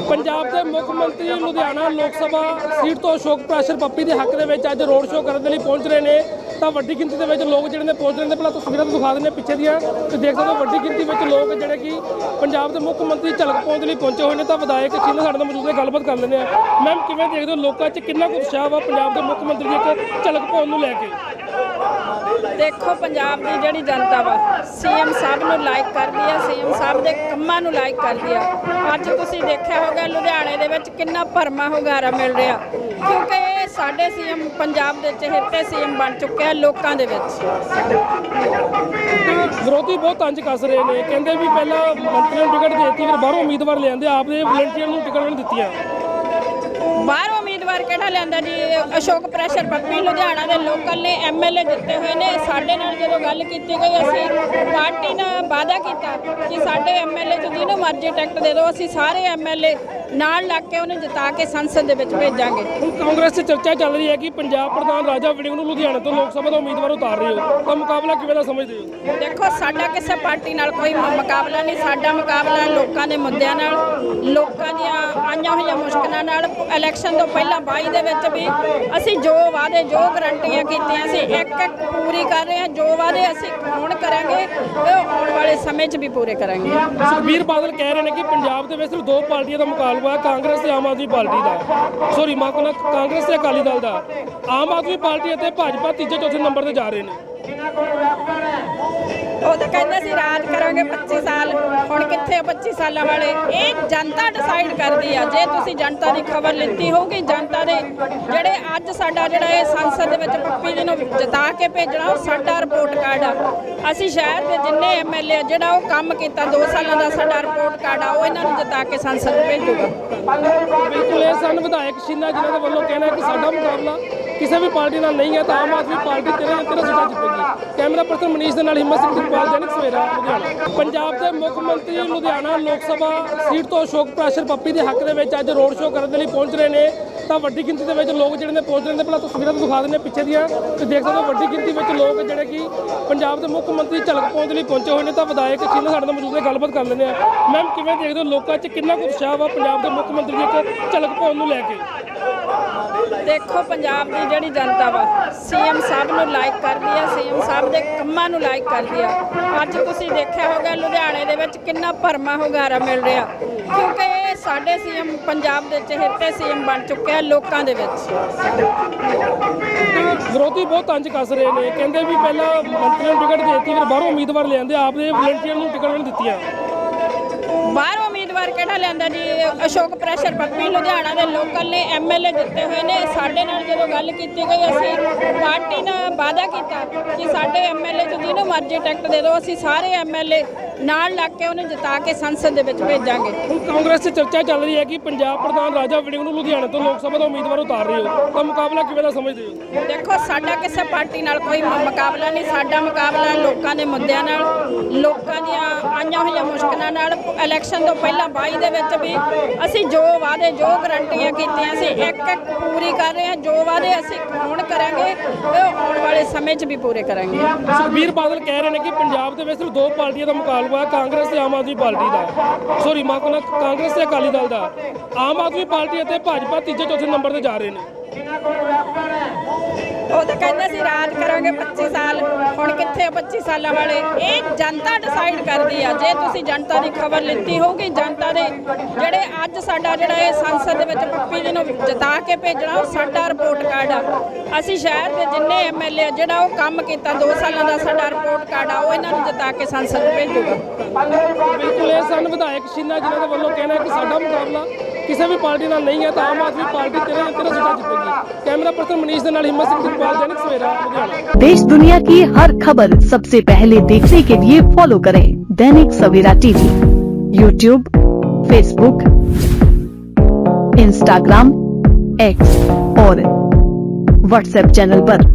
ਪੰਜਾਬ ਦੇ ਮੁੱਖ ਮੰਤਰੀ ਲੁਧਿਆਣਾ ਲੋਕ ਸਭਾ ਸੀਟ ਤੋਂ ਅਸ਼ੋਕ ਪ੍ਰੈਸ਼ਰ ਪੱਪੀ ਦੇ ਹੱਕ ਦੇ ਵਿੱਚ ਅੱਜ ਰੋਡ ਸ਼ੋਅ ਕਰਨ ਦੇ ਲਈ ਪਹੁੰਚ ਰਹੇ ਨੇ। ਤਾਂ ਵੱਡੀ ਗਿਣਤੀ ਦੇ ਵਿੱਚ ਲੋਕ ਜਿਹੜੇ ਨੇ ਪਹੁੰਚ ਰਹੇ ਨੇ। ਪਹਿਲਾਂ ਤਸਵੀਰਾਂ ਤੋਂ ਦਿਖਾ ਦਿੰਦੇ ਹਾਂ ਪਿੱਛੇ ਦੀਆਂ। ਤੇ ਦੇਖ ਸਕਦੇ ਹੋ ਵੱਡੀ ਗਿਣਤੀ ਵਿੱਚ ਲੋਕ ਜਿਹੜੇ ਕਿ ਪੰਜਾਬ ਦੇ ਮੁੱਖ ਮੰਤਰੀ ਝਲਕ ਪਾਉਣ ਦੇ ਲਈ ਪਹੁੰਚੇ ਹੋਏ ਨੇ। ਤਾਂ ਵਿਧਾਇਕ ਚੀਨ ਸਾਡੇ ਨਾਲ ਮੌਜੂਦ ਨੇ, ਗੱਲਬਾਤ ਕਰ ਲੈਂਦੇ ਆ ਮੈਮ, ਕਿਵੇਂ ਦੇਖਦੇ ਹੋ ਲੋਕਾਂ 'ਚ ਕਿੰਨਾ ਕੁ ਉਤਸ਼ਾਹ ਵਾ ਪੰਜਾਬ ਦੇ ਮੁੱਖ ਮੰਤਰੀ ਦੀ ਇੱਕ ਝਲਕ ਪਾਉਣ ਨੂੰ ਲੈ ਕੇ? ਦੇਖੋ ਪੰਜਾਬ ਦੀ ਜਿਹੜੀ ਜਨਤਾ ਵਾ ਸੀਐਮ ਸਾਹਿਬ ਨੂੰ ਲਾਈਕ ਕਰਦੀ ਆ ਸੀਐਮ ਸਾਹਿਬ ਦੇ ਕੰਮਾਂ ਨੂੰ ਲਾਈਕ ਕਰਦੀ ਆ। ਅੱਜ ਤੁਸੀਂ ਦੇਖਿਆ ਹੋਗਾ ਲੁਧਿਆਣੇ ਦੇ ਵਿੱਚ ਕਿੰਨਾ ਭਰਮਾ ਹੁੰਗਾਰਾ ਮਿਲ ਰਿਹਾ। ਕਿਉਂਕਿ ਇਹ ਸਾਡੇ ਸੀਐਮ ਪੰਜਾਬ ਦੇ ਚਹੇਤੇ ਸੀਐਮ ਬਣ ਚੁੱਕੇ ਆ ਲੋਕਾਂ ਦੇ ਵਿੱਚ। ਵਿਰੋਧੀ ਬਹੁਤ ਤੰਜ ਕੱਸ ਰਹੇ ਨੇ। ਕਹਿੰਦੇ ਵੀ ਪਹਿਲਾਂ ਮੰਤਰੀਆਂ ਨੂੰ ਟਿਕਟ ਦੇ ਦਿੱਤੀ ਫਿਰ ਬਾਹਰੋਂ ਉਮੀਦਵਾਰ ਲਿਆਂਦੇ ਆਪਦੇ ਵਲੰਟੀਅਰ ਨੂੰ ਟਿਕਟ ਨਹੀਂ ਦਿੱਤੀਆਂ। ਬਾਹਰੋਂ ਉਮੀਦਵਾਰ ਕਿਹੜਾ ਲਿਆਂਦਾ ਜੀ? ਅਸ਼ੋਕ ਪ੍ਰੈਸ਼ਰ ਪੱਪੀ ਲੁਧਿਆਣਾ ਦੇ ਲੋਕਲ ਨੇ ਐਮਐਲਏ ਜਿੱਤੇ ਹੋਏ ਨੇ। ਸਾਡੇ ਨਾਲ ਜਦੋਂ ਗੱਲ ਕੀਤੀ ਗਈ ਅਸੀਂ ਪਾਰਟੀ ਨਾਲ ਵਾਅਦਾ ਕੀਤਾ ਕਿ ਸਾਡੇ ਐਮਐਲਏ ਚ ਜਿਹਨੂੰ ਮਰਜ਼ੀ ਟਿਕਟ ਦੇ ਦਿਓ ਅਸੀਂ ਸਾਰੇ ਐਮਐਲਏ ਨਾਲ ਲੱਗ ਕੇ ਉਹਨੂੰ ਜਿਤਾ ਕੇ ਸੰਸਦ ਦੇ ਵਿੱਚ ਭੇਜਾਂਗੇ। ਹੁਣ ਕਾਂਗਰਸ 'ਚ ਚਰਚਾ ਚੱਲ ਰਹੀ ਹੈ ਕਿ ਪੰਜਾਬ ਪ੍ਰਧਾਨ ਰਾਜਾ ਵੜਿੰਗ ਨੂੰ ਲੁਧਿਆਣਾ ਤੋਂ ਲੋਕ ਸਭਾ ਦਾ ਉਮੀਦਵਾਰ ਉਤਾਰ ਰਹੇ ਹੋ। ਤਾਂ ਮੁਕਾਬਲਾ ਕਿਵੇਂ ਦਾ ਸਮਝਦੇ ਹੋ? ਦੇਖੋ ਸਾਡਾ ਕਿਸੇ ਪਾਰਟੀ ਨਾਲ ਕੋਈ ਮੁਕਾਬਲਾ ਨਹੀਂ। ਸਾਡਾ ਮੁਕਾਬਲਾ ਲੋਕਾਂ ਦੇ ਮੁੱਦਿਆਂ ਨਾਲ ਲੋਕਾਂ ਦੀਆਂ ਆਈਆਂ ਹੋਈਆਂ ਮੁਸ਼ਕਲਾਂ ਨਾਲ। ਇਲੈਕਸ਼ਨ ਤੋਂ ਪਹਿਲਾਂ 22 ਦੇ ਵਿੱਚ ਵੀ ਅਸੀਂ ਜੋ ਵਾਅਦੇ, ਜੋ ਗਰੰਟੀਆਂ ਕੀਤੀਆਂ ਸੀ, ਇੱਕ ਇੱਕ ਪੂਰੀ ਕਰ ਰਹੇ ਹਾਂ। ਜੋ ਵਾਅਦੇ ਅਸੀਂ ਹੁਣ ਕਰਾਂਗੇ ਉਹ ਆਉਣ ਵਾਲੇ ਸਮੇਂ 'ਚ ਵੀ ਪੂਰੇ ਕਰਾਂਗੇ। ਸੁਖਬੀਰ ਬਾਦਲ ਕਹਿ ਰਹੇ ਨੇ ਕਿ ਪੰਜਾਬ ਦੇ ਵਿੱਚ ਸਿਰਫ ਦੋ ਪਾਰਟੀਆਂ ਦਾ ਮੁਕਾਬਲਾ ਹੈ, ਕਾਂਗਰਸ ਤੇ ਆਮ ਆਦਮੀ ਪਾਰਟੀ ਦਾ। ਸੋਰੀ ਮਾਫ ਕਰਨਾ ਕਾਂਗਰਸ ਤੇ ਅਕਾਲੀ ਦਲ ਦਾ। ਆਮ ਆਦਮੀ ਪਾਰਟੀ ਅਤੇ ਭਾਜਪਾ ਤੀਜੇ, ਚੌਥੇ ਨੰਬਰ ਤੇ ਜਾ ਰਹੇ ਨੇ। ਉਹ ਤਾਂ ਕਹਿੰਦਾ ਸੀ ਰਾਜ ਕਰਾਂਗੇ 25 ਸਾਲ। ਹੁਣ ਕਿੱਥੇ 25 ਸਾਲਾਂ ਵਾਲੇ? ਇਹ ਜਨਤਾ ਡਿਸਾਈਡ ਕਰਦੀ ਆ। ਜੇ ਤੁਸੀਂ ਜਨਤਾ ਦੀ ਖਬਰ ਲਿੱਤੀ ਹੋਊਗੀ, ਜਨਤਾ ਦੇ ਜਿਹੜੇ ਅੱਜ ਸਾਡਾ ਜਿਹੜਾ ਇਹ ਸੰਸਦ ਦੇ ਵਿੱਚ ਪੱਪੀ ਜੀ ਨੂੰ ਜਿਤਾ ਕੇ ਭੇਜਣਾ, ਉਹ ਸਾਡਾ ਰਿਪੋਰਟ ਕਾਰਡ ਆ। ਅਸੀਂ ਸ਼ਹਿਰ ਦੇ ਜਿੰਨੇ ਐਮਐਲਏ ਜਿਹੜਾ ਉਹ ਕੰਮ ਕੀਤਾ 2 ਸਾਲਾਂ ਦਾ ਸਾਡਾ ਰਿਪੋਰਟ ਕਾਰਡ ਆ, ਉਹ ਇਹਨਾਂ ਨੂੰ ਜਿਤਾ ਕੇ ਸੰਸਦ ਭੇਜੂਗਾ। ਬਿਲਕੁਲ, ਇਹ ਸਨ ਵਿਧਾਇਕ ਸ਼ਿੰਦਾ ਜਿਨ੍ਹਾਂ ਦੇ ਵੱਲੋਂ ਕਹਿਣਾ ਕਿ ਸਾਡਾ ਮੁਕਾਬਲਾ ਕਿਸੇ ਵੀ ਪਾਰਟੀ ਨਾਲ ਨਹੀਂ ਹੈ ਤਾਂ ਆਮ ਆਦਮੀ ਪਾਰਟੀ ਤੇਰੇ ਤੇਰੇ ਸੀਟਾਂ ਜਿੱਤੇਗੀ ਕੈਮਰਾ ਪਰਸਨ ਮਨੀਸ਼ ਦੇ ਨਾਲ ਹਿੰਮਤ ਸਿੰਘ ਦਿਲਪਾਲ ਜਨਕ ਸਵੇਰਾ, ਲੁਧਿਆਣਾ। ਪੰਜਾਬ ਦੇ ਮੁੱਖ ਮੰਤਰੀ ਲੁਧਿਆਣਾ ਲੋਕ ਸਭਾ ਸੀਟ ਤੋਂ ਅਸ਼ੋਕ ਪ੍ਰਾਸ਼ਰ ਪੱਪੀ ਦੇ ਹੱਕ ਦੇ ਵਿੱਚ ਅੱਜ ਰੋਡ ਸ਼ੋਅ ਕਰਨ ਦੇ ਲਈ ਪਹੁੰਚ ਰਹੇ ਨੇ। ਤਾਂ ਵੱਡੀ ਗਿਣਤੀ ਦੇ ਵਿੱਚ ਲੋਕ ਜਿਹੜੇ ਨੇ ਪਹੁੰਚ ਰਹੇ ਨੇ। ਪਹਿਲਾਂ ਤਸਵੀਰਾਂ ਤੋਂ ਦਿਖਾ ਦਿੰਦੇ ਪਿੱਛੇ ਦੀਆਂ। ਤੇ ਦੇਖ ਸਕਦੇ ਹੋ ਵੱਡੀ ਗਿਣਤੀ ਵਿੱਚ ਲੋਕ ਜਿਹੜੇ ਕਿ ਪੰਜਾਬ ਦੇ ਮੁੱਖ ਮੰਤਰੀ ਝਲਕ ਪਾਉਣ ਦੇ ਲਈ ਪਹੁੰਚੇ ਹੋਏ ਨੇ। ਤਾਂ ਵਿਧਾਇਕ ਚੀਨ ਸਾਡੇ ਨਾਲ ਮੌਜੂਦ ਨੇ, ਗੱਲਬਾਤ ਕਰ ਲੈਂਦੇ ਆ ਮੈਮ, ਕਿਵੇਂ ਦੇਖਦੇ ਹੋ ਲੋਕਾਂ 'ਚ ਕਿੰਨਾ ਕੁ ਉਤਸ਼ਾਹ ਵਾ ਪੰਜਾਬ ਦੇ ਮੁੱਖ ਮੰਤਰੀ ਦੀ ਇੱਕ ਝਲਕ ਪਾਉਣ ਨੂੰ ਲੈ ਕੇ? ਦੇਖੋ ਪੰਜਾਬ ਦੀ ਜਿਹੜੀ ਜਨਤਾ ਵਾ ਸੀਐਮ ਸਾਹਿਬ ਨੂੰ ਲਾਈਕ ਕਰਦੀ ਆ ਸੀਐਮ ਸਾਹਿਬ ਦੇ ਕੰਮਾਂ ਨੂੰ ਲਾਈਕ ਕਰਦੀ ਆ। ਅੱਜ ਤੁਸੀਂ ਦੇਖਿਆ ਹੋਗਾ ਲੁਧਿਆਣੇ ਦੇ ਵਿੱਚ ਕਿੰਨਾ ਭਰਮਾ ਹੁੰਗਾਰਾ ਮਿਲ ਰਿਹਾ। ਕਿਉਂਕਿ ਇਹ ਸਾਡੇ ਸੀਐਮ ਪੰਜਾਬ ਦੇ ਚਹੇਤੇ ਸੀਐਮ ਬਣ ਚੁੱਕੇ ਆ ਲੋਕਾਂ ਦੇ ਵਿੱਚ। ਵਿਰੋਧੀ ਬਹੁਤ ਤੰਜ ਕੱਸ ਰਹੇ ਨੇ। ਕਹਿੰਦੇ ਵੀ ਪਹਿਲਾਂ ਮੰਤਰੀਆਂ ਨੂੰ ਟਿਕਟ ਦੇ ਦਿੱਤੀ ਫਿਰ ਬਾਹਰੋਂ ਉਮੀਦਵਾਰ ਲਿਆਂਦੇ ਆਪਦੇ ਵਲੰਟੀਅਰ ਨੂੰ ਟਿਕਟ ਨਹੀਂ ਦਿੱਤੀਆਂ। ਬਾਹਰੋਂ ਉਮੀਦਵਾਰ ਕਿਹੜਾ ਲਿਆਂਦਾ ਜੀ? ਅਸ਼ੋਕ ਪ੍ਰੈਸ਼ਰ ਪੱਪੀ ਲੁਧਿਆਣਾ ਦੇ ਲੋਕਲ ਨੇ ਐਮਐਲਏ ਜਿੱਤੇ ਹੋਏ ਨੇ। ਸਾਡੇ ਨਾਲ ਜਦੋਂ ਗੱਲ ਕੀਤੀ ਗਈ ਅਸੀਂ ਪਾਰਟੀ ਨਾਲ ਵਾਅਦਾ ਕੀਤਾ ਕਿ ਸਾਡੇ ਐਮਐਲਏ ਚ ਜਿਹਨੂੰ ਮਰਜ਼ੀ ਟਿਕਟ ਦੇ ਦਿਓ ਅਸੀਂ ਸਾਰੇ ਐਮਐਲਏ ਨਾਲ ਲੱਗ ਕੇ ਉਹਨੂੰ ਜਿਤਾ ਕੇ ਸੰਸਦ ਦੇ ਵਿੱਚ ਭੇਜਾਂਗੇ। ਹੁਣ ਕਾਂਗਰਸ 'ਚ ਚਰਚਾ ਚੱਲ ਰਹੀ ਹੈ ਕਿ ਪੰਜਾਬ ਪ੍ਰਧਾਨ ਰਾਜਾ ਵੜਿੰਗ ਨੂੰ ਲੁਧਿਆਣਾ ਤੋਂ ਲੋਕ ਸਭਾ ਦਾ ਉਮੀਦਵਾਰ ਉਤਾਰ ਰਹੇ ਹੋ। ਤਾਂ ਮੁਕਾਬਲਾ ਕਿਵੇਂ ਦਾ ਸਮਝਦੇ ਹੋ? ਦੇਖੋ ਸਾਡਾ ਕਿਸੇ ਪਾਰਟੀ ਨਾਲ ਕੋਈ ਮੁਕਾਬਲਾ ਨਹੀਂ ਸਾਡਾ ਮੁਕਾਬਲਾ ਲੋਕਾਂ ਦੇ ਮੁੱਦਿਆਂ ਨਾਲ ਲੋਕਾਂ ਦੀਆਂ ਆਈਆਂ ਹੋਈਆਂ ਮੁਸ਼ਕਲਾਂ ਨਾਲ ਇਲੈਕਸ਼ਨ ਤੋਂ ਪਹਿਲਾਂ 22 ਦੇ ਵਿੱਚ ਵੀ ਅਸੀਂ ਜੋ ਵਾਅਦੇ, ਜੋ ਗਰੰਟੀਆਂ ਕੀਤੀਆਂ ਸੀ, ਇੱਕ ਇੱਕ ਪੂਰੀ ਕਰ ਰਹੇ ਹਾਂ। ਜੋ ਵਾਅਦੇ ਅਸੀਂ ਹੁਣ ਕਰਾਂਗੇ, ਉਹ ਆਉਣ ਵਾਲੇ ਸਮੇਂ 'ਚ ਵੀ ਪੂਰੇ ਕਰਾਂਗੇ। ਸੁਖਬੀਰ ਬਾਦਲ ਕਹਿ ਰਹੇ ਨੇ ਕਿ ਪੰਜਾਬ ਦੇ ਵਿੱਚ ਸਿਰਫ ਦੋ ਪਾਰਟੀਆਂ ਦਾ ਮੁਕਾਬਲਾ ਹੈ, ਕਾਂਗਰਸ ਤੇ ਆਮ ਆਦਮੀ ਪਾਰਟੀ ਦਾ। ਸੋਰੀ ਮਾਫ ਕਰਨਾ, ਕਾਂਗਰਸ ਤੇ ਅਕਾਲੀ ਦਲ ਦਾ। ਆਮ ਆਦਮੀ ਪਾਰਟੀ ਅਤੇ ਭਾਜਪਾ ਤੀਜੇ, ਚੌਥੇ ਨੰਬਰ ਤੇ ਜਾ ਰਹੇ ਨੇ। ਉਹ ਤਾਂ ਕਹਿੰਦਾ ਸੀ ਰਾਜ ਕਰਾਂਗੇ 25 ਸਾਲ। ਹੁਣ ਕਿੱਥੇ 25 ਸਾਲਾਂ ਵਾਲੇ? ਇਹ ਜਨਤਾ ਡਿਸਾਈਡ ਕਰਦੀ ਆ। ਜੇ ਤੁਸੀਂ ਜਨਤਾ ਦੀ ਖਬਰ ਲਿੱਤੀ ਹੋਊਗੀ, ਜਨਤਾ ਦੇ ਜਿਹੜੇ ਅੱਜ ਸਾਡਾ ਜਿਹੜਾ ਇਹ ਸੰਸਦ ਦੇ ਵਿੱਚ ਪੱਪੀ ਜੀ ਨੂੰ ਜਿਤਾ ਕੇ ਭੇਜਣਾ, ਉਹ ਸਾਡਾ ਰਿਪੋਰਟ ਕਾਰਡ ਆ। ਅਸੀਂ ਸ਼ਹਿਰ ਦੇ ਜਿੰਨੇ ਐਮਐਲਏ ਜਿਹੜਾ ਉਹ ਕੰਮ ਕੀਤਾ 2 ਸਾਲਾਂ ਦਾ ਸਾਡਾ ਰਿਪੋਰਟ ਕਾਰਡ ਆ, ਉਹ ਇਹਨਾਂ ਨੂੰ ਜਿਤਾ ਕੇ ਸੰਸਦ ਭੇਜੂਗਾ। ਬਿਲਕੁਲ, ਇਹ ਸਨ ਵਿਧਾਇਕ ਸ਼ਿੰਦਾ ਜਿਨ੍ਹਾਂ ਦੇ ਵੱਲੋਂ ਕਹਿਣਾ ਕਿ ਸਾਡਾ ਮੁਕਾਬਲਾ ਕਿਸੇ ਵੀ ਪਾਰਟੀ ਨਾਲ ਨਹੀਂ ਹੈ ਤਾਂ ਆਮ ਆਦਮੀ ਪਾਰਟੀ ਤੇਰੇ ਤੇਰੇ ਸੀਟਾਂ ਜਿੱਤੇਗੀ ਕੈਮਰਾ ਪਰਸਨ ਮਨੀਸ਼ ਦੇ ਨਾਲ ਹਿੰਮਤ ਸਿੰਘ ਦਿਲਪਾਲ ਜਨਕ ਸਵੇਰਾ ਲੁਧਿਆਣਾ देश दुनिया की हर खबर सबसे पहले देखने के लिए फॉलो करें Dainik Savera TV YouTube Facebook Instagram X और व्हाट्सएप चैनल पर।